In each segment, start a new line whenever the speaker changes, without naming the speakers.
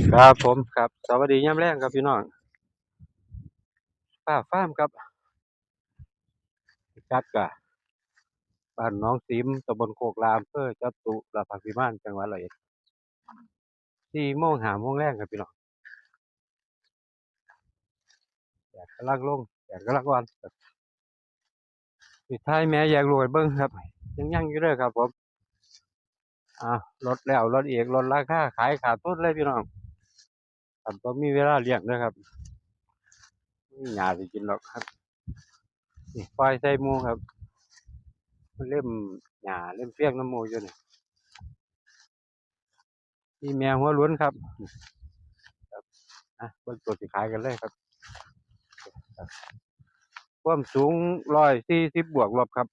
ครับผมครับ สวัสดียามแรงครับพี่น้องป้าฟ้ามครับจัดกะบ้านน้องสิมตำบลโคกรามเพื่อจัตุรพักพิมานจังหวัดร้อยเอ็ดสี่โมงหาโมงแรงครับพี่น้องแดดกำลังลงแดดกำลังวันสุดท้ายแม่แยกรวยเบิ้งครับ ยังยังอยู่เด้อครับผมอ่ารถแล้วรถเอกรถราคาขายขาดทุนเลยพี่น้อง ครับก็มีเวลาเลี้ยงนะครับมีหยาสิกินหรอกครับนี่ปล่อยใส่มูครับ เล่มหญ้าเล่มเฟี้ยงน้ำมูอยู่นี่นี่แมวหัวล้วนครับครับอะบิ่งตัวสิขายกันเลยครับความสูงร้อยสี่สิบบวกลบครับ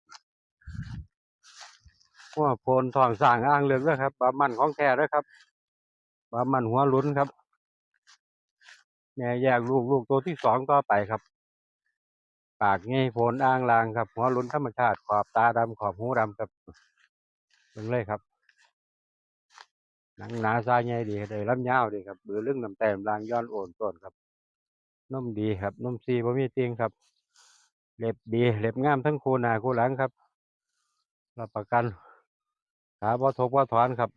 หัวโพนทองสางอ่างเหลืองด้วยครับบามันของแท้ด้วยครับบามันหัวลุ้นครับ แม่แยกลูกลูกตัวที่สองต่อไปครับ ปากง่ายโพนอ่างลางครับ หัวล้นธรรมชาติขอบตาดำขอบหูดำครับเบิ่งเลยครับหนังหนาซาใหญ่ดีเลยลำยาวดีครับเบือลึงน้ำแต้มลางย้อนโอนต้นครับนมดีครับนมซีบ่มีเติงครับ เล็บดี เล็บงามทั้งคู่หน้าคู่หลังครับรับประกันขาบ่ทบบ่ถอนครับ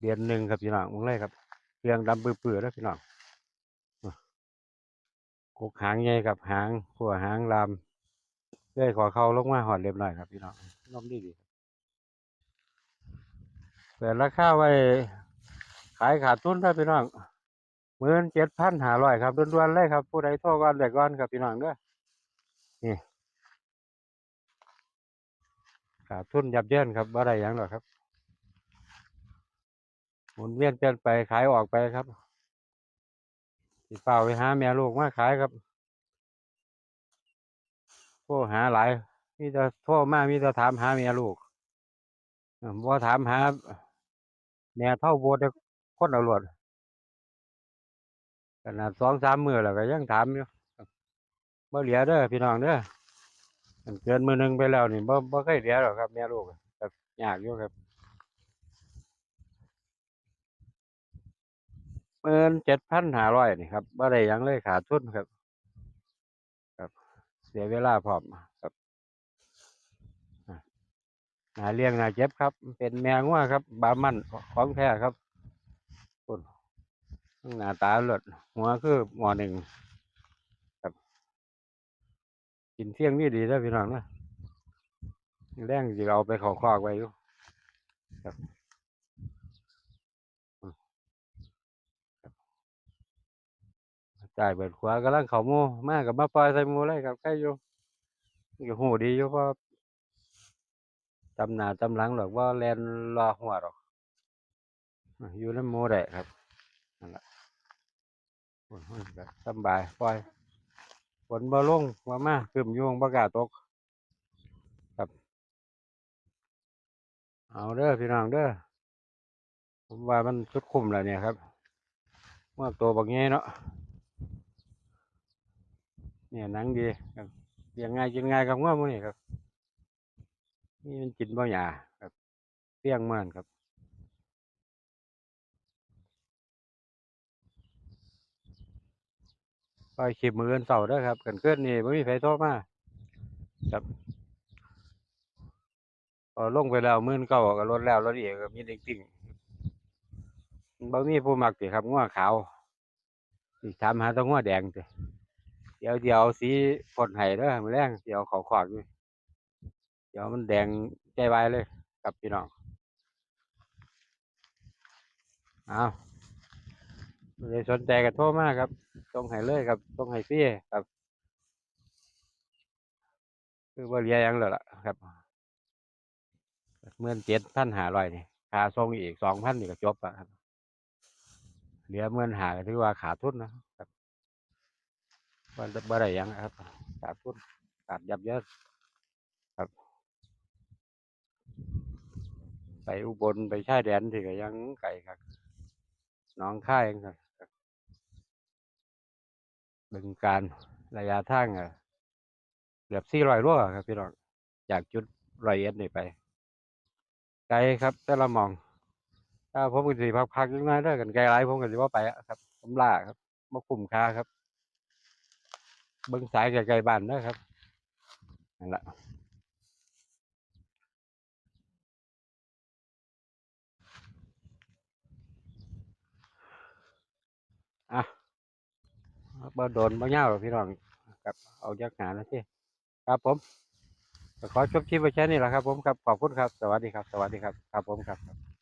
เดือนหนึ่งครับพี่น้องมึงเลยครับเรื่องดำปื้อๆแล้วพี่น้อง กกหางใหญ่กับหางขัวหางลำเลื่อยขอเข้าลงมาหอดเรียบร้อยครับพี่น้องนมดีดีเปิดราคาไว้ขายขาดทุนได้พี่น้องหมื่นเจ็ดพันหาร้อยครับด่วนๆเลยครับ ผู้ใดโทรก่อนแต่ก่อนครับพี่น้องเด้อนี่ขาดทุนยับเยินครับบ่ได้ยังหรอกครับหมุนเวียนเปลี่ยนไปขายออกไปครับ สิเฝ้าไปหาแม่ลูกมาขายครับโทรหาหลายมีแต่โทรมามีแต่ถามหาแม่ลูกเอ่อบ่ถามหาแม่เท่าโบแต่คนเอารวดขนาดสองสามมือแล้วก็ยังถามอยู่บ่เหลือเด้อพี่น้องเด้อเกินมือหนึ่งไปแล้วนี่บ่บ่เคยเหลือหรอกครับแม่ลูกอะครับยากอยู่ครับ หมื่นเจ็ดพันห้าร้อยนี่ครับบ่ได้หยังเลยขาดทุนครับ ครับ เสียเวลาพร้อมครับนาเลี้ยงนาเจ็บครับ เป็นแมงว่าครับ บามันของแท้ครับคุณหน้าตาเลือดหัวคือหมอหนึ่งครับ กินเที่ยงนี่ดีแล้วพี่น้องนะแรงจะเอาไปขอคอกไว้อยู่ครับอืมครับ จ่ายเบิดขวากำลังเขาหมูมากับมาปล่อยใส่หมูเลยครับใกล้อยู่นี่ก็หูดีอยู่เพราะจำหนาจำหลังหรอกว่าแลนรอหัวหรอกอยู่ในหมูได้ครับนั่นแหละสบายปล่อยฝนบ่ลงว่ามาคืมอยวงบ่กล้าตกครับ เอาเด้อพี่น้องเด้อผมว่ามันสุดคุ้มแล้วเนี่ยครับว่าตัวบักใหญ่เนาะ เนี่ยหนังดีครับเลี้ยงง่ายกินง่ายกับง่วงมื้อนี้ครับ นี่มันกินบ่หยาครับเตี้ยงมันครับปล่อยคลิปมื้ออื่นเช้าด้อครับกันเกินนี่บ่มีไผโทรมาครับพอลงไปแล้วมื่นเก้าก็ลดแล้วลดอีกก็มีเด็กติ่งบ่มีผู้มักติครับงัวขาวสิถามหาตัวงัวแดงติ ดี๋ยวเดี๋ยวสีพ่นให้เด้อมือแลงสิเอาเข้าคอกอยู่เดี๋ยวมันแดงใจวายเลยครับพี่น้องเอาผู้ใครสนใจก็โทรมากครับส่งให้เลยครับส่งให้ฟรีครับคือบ่เหลือหยังแล้วล่ะครับหมื่นเจ็ดพันหารอยนี่ค่าส่งอีกสองพันนี่ก็จบแล้วครับเหลือหมื่นหาก็ถือว่าขาทุนนะครับ บ่บ่ได้ยังครับขาดทุนขาดยับเยินครับ ไปอุบลไปชายแดนที่ก็ยังไกลครับน้องค่ายครับบึงการระยะทางก็เกือบ400โลอะครับพี่น้องจากจุดร้อยเอ็ดนี่ไปไกลครับ แต่ละมอง ถ้าผมก็สิพักๆยังไงเด้กันไกลหลายผมก็สิบ่าไปครับผมลาครับบ่คุ้มค่าครับ เบิ่งสายไกลๆบ้านเด้อครับนั่นล่ะอะบ่โดนบ่ยาหรอกพี่น้องครับเอาจักหานาทีครับผมขอจบคลิปไว้แค่นี้แหละครับผมครับขอบคุณครับ สวัสดีครับ สวัสดีครับ ครับผมครับ